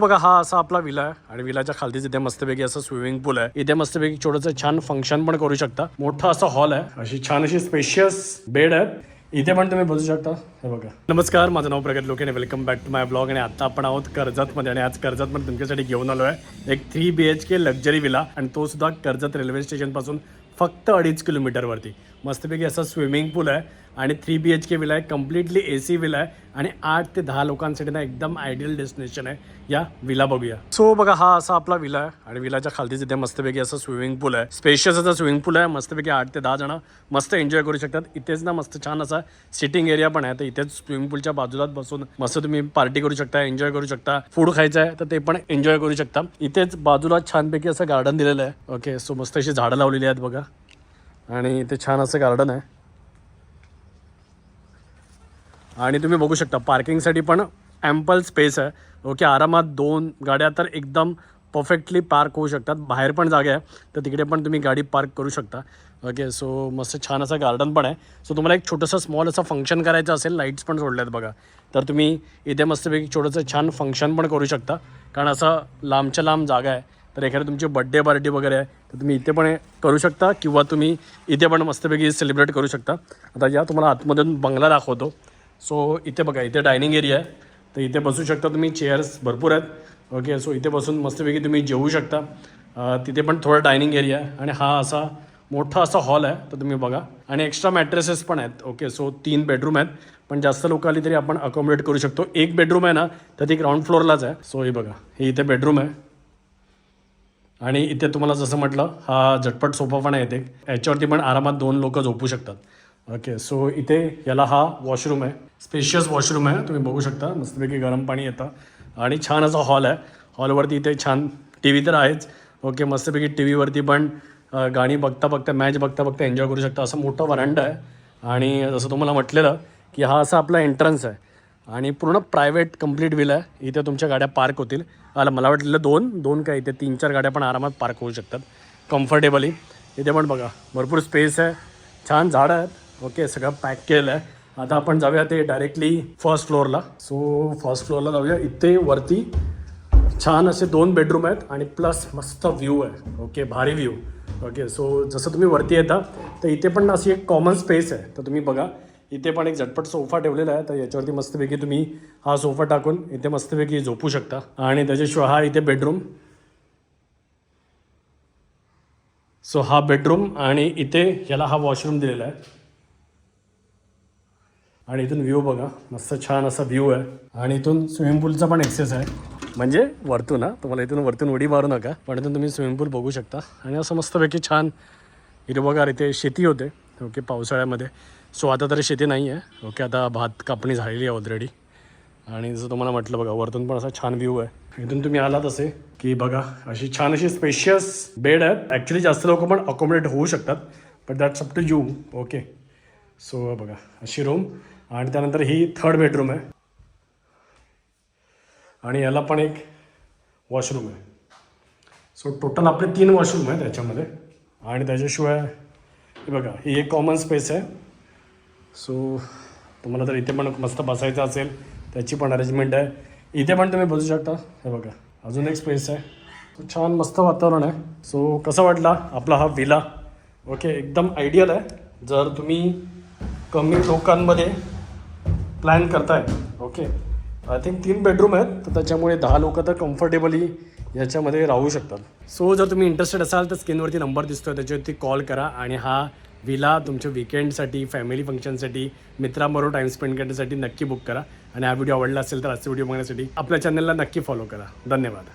बघा हा असा आपला विला आहे आणि विलाच्या खालतीच इथे मस्तपैकी असं स्विमिंग पूल आहे इथे मस्तपैकी छोटंसं छान फंक्शन पण करू शकता. मोठा असा हॉल आहे. अशी छान अशी स्पेशियस बेड आहेत. इथे पण तुम्ही बसू शकता. हे बघा. नमस्कार माझं नाव Pragat Loke welcome back to my blog आणि आता आपण आहोत कर्जतमध्ये. आणि आज कर्जत पण तुमच्यासाठी घेऊन आलो आहे एक three B H K luxury villa आणि तो सुद्धा कर्जत रेल्वे स्टेशनपासून फक्त अडीच किलोमीटरवरती मस्तपैकी असं स्विमिंग पूल आहे. आणि three B H K villa आहे कम्प्लिटली ए सी विला आहे आणि आठ ते दहा लोकांसाठी ना एकदम आयडियल डेस्टिनेशन आहे या विला बघूया. सो बघा हा असा आपला विला आहे आणि विलाच्या खालती तिथे मस्तपैकी असं स्विमिंग पूल आहे. स्पेशियस असा स्विमिंग पूल आहे मस्तपैकी आठ ते दहा जण मस्त एन्जॉय करू शकतात. इथेच ना मस्त छान असा सिटिंग एरिया पण आहे. तर इथेच स्विमिंग पूलच्या बाजूलाच बसून मस्त तुम्ही पार्टी करू शकता एन्जॉय करू शकता फूड खायचं आहे तर ते पण एन्जॉय करू शकता. इथेच बाजूला छानपैकी असं गार्डन दिलेलं आहे. ओके सो मस्त अशी झाडं लावलेली आहेत बघा. आणि इथे छान असं गार्डन आहे. आणि तुम्ही बघू शकता पार्किंगसाठी पण ॲम्पल स्पेस आहे. ओके आरामात दोन गाड्या तर एकदम परफेक्टली पार्क होऊ शकतात. बाहेर पण जागा आहे तर तिकडे पण तुम्ही गाडी पार्क करू शकता. ओके सो मस्त छान असं गार्डन पण आहे. सो तुम्हाला एक छोटंसं स्मॉल असं फंक्शन करायचं असेल लाईट्स पण सोडल्यात बघा. तर तुम्ही इथे मस्तपैकी छोटंसं छान फंक्शन पण करू शकता. कारण असं लांबच्या लांब जागा आहे. तर एखादी तुमची बड्डे पार्टी वगैरे आहे तर तुम्ही इथे पण करू शकता किंवा तुम्ही इथे पण मस्तपैकी सेलिब्रेट करू शकता. आता या तुम्हाला आतमधून बंगला दाखवतो. सो इथे बघा इथे डायनिंग एरिया आहे. तर इथे बसू शकता तुम्ही चेअर्स भरपूर आहेत. ओके सो इथे बसून मस्तपैकी तुम्ही जेवू शकता. तिथे पण थोडा डायनिंग एरिया आहे. आणि हा असा मोठा असा हॉल आहे. तर तुम्ही बघा. आणि एक्स्ट्रा मॅट्रेसेस पण आहेत. ओके सो तीन बेडरूम आहेत. पण जास्त लोक आली तरी आपण अकोमोडेट करू शकतो. एक बेडरूम आहे ना तर ती ग्राउंड फ्लोअरलाच आहे. सो हे बघा. हे इथे बेडरूम आहे. आणि इथे तुम्हाला जसं म्हटलं हा झटपट सोफा पण आहे इथे. याच्यावरती पण आरामात दोन लोक झोपू शकतात. ओके सो इथे याला हा वॉशरूम आहे. स्पेशियस वॉशरूम आहे तुम्ही बघू शकता. मस्तपैकी गरम पाणी येतं. आणि छान असा हॉल आहे. हॉलवरती इथे छान टी व्ही तर आहेच. ओके मस्तपैकी टी व्हीवरती पण गाणी बघता बघता मॅच बघता बघता एन्जॉय करू शकता. असं मोठं वरांडा आहे. आणि जसं तुम्हाला म्हटलेलं की हा असा आपला एंट्रन्स आहे. आणि पूर्ण प्रायव्हेट कंप्लीट विल आहे. इथे तुमच्या गाड्या पार्क होतील. आला मला वाटलेलं दोन. दोन काय इथे तीन चार गाड्या पण आरामात पार्क होऊ शकतात. कम्फर्टेबली इथे पण बघा भरपूर स्पेस आहे. छान झाडं आहेत. ओके सगळं पॅक केलं आहे आता आपण जाऊया ते डायरेक्टली फर्स्ट फ्लोअरला सो फर्स्ट फ्लोअरला जाऊया. इथे वरती छान असे दोन बेडरूम आहेत आणि प्लस मस्त व्ह्यू आहे. ओके भारी व्ह्यू ओके सो जसं तुम्ही वरती येता तर इथे पण अशी एक कॉमन स्पेस आहे. तर तुम्ही बघा इथे पण एक झटपट सोफा ठेवलेला आहे. तर याच्यावरती मस्तपैकी तुम्ही हा सोफा टाकून इथे मस्तपैकी झोपू शकता. आणि त्याच्याशिवाय हा इथे बेडरूम सो हा बेडरूम आणि इथे याला हा वॉशरूम दिलेला आहे. आणि इथून व्ह्यू बघा. मस्त छान असा व्ह्यू आहे. आणि इथून स्विमिंग पूलचा पण एक्सेस आहे. म्हणजे वरतून हा. तुम्हाला इथून वरतून उडी मारू नका. पण इथून तुम्ही स्विमिंग पूल बघू शकता. आणि असं मस्तपैकी छान हिरवगार इथे शेती होते. ओके पावसाळ्यामध्ये. सो आता तरी शेती नाही आहे ओके आता भात कापणी झालेली आहे ऑलरेडी आणि जसं तुम्हाला म्हटलं बघा वरतून पण असा छान व्ह्यू आहे. इथून तुम्ही आलात असे की बघा अशी छान अशी स्पेशियस बेड आहेत. ॲक्च्युली जास्त लोक पण अकोमोडेट होऊ शकतात. But that's up to you okay so बघा अशी रूम आणि त्यानंतर ही थर्ड बेडरूम आहे. आणि याला पण एक वॉशरूम आहे. सो टोटल आपले तीन वॉशरूम आहे त्याच्यामध्ये आणि त्याच्याशिवाय हे बघा ही एक कॉमन स्पेस आहे. सो तुम्हाला जर इथे पण मस्त बसायचं असेल त्याची पण अरेंजमेंट आहे. इथे पण तुम्ही बसू शकता. हे बघा अजून एक स्पेस आहे. छान मस्त वातावरण आहे. सो कसं वाटला आपला हा विला ओके एकदम आयडियल आहे. जर तुम्ही कमी लोकांमध्ये प्लॅन करताय. ओके आय थिंक तीन बेडरूम आहेत तर त्याच्यामुळे दहा लोक तर कम्फर्टेबली याच्यामध्ये राहू शकतात. सो जर तुम्ही इंटरेस्टेड असाल तर स्क्रीनवरती नंबर दिसतोय त्याच्यावरती कॉल करा आणि हा विला तुमच्या विकेंडसाठी फॅमिली फंक्शनसाठी मित्रांबरोबर टाईम स्पेंड करण्यासाठी नक्की बुक करा. आणि हा व्हिडिओ आवडला असेल तर आजचा व्हिडिओ बघण्यासाठी आपल्या चॅनलला नक्की फॉलो करा. धन्यवाद.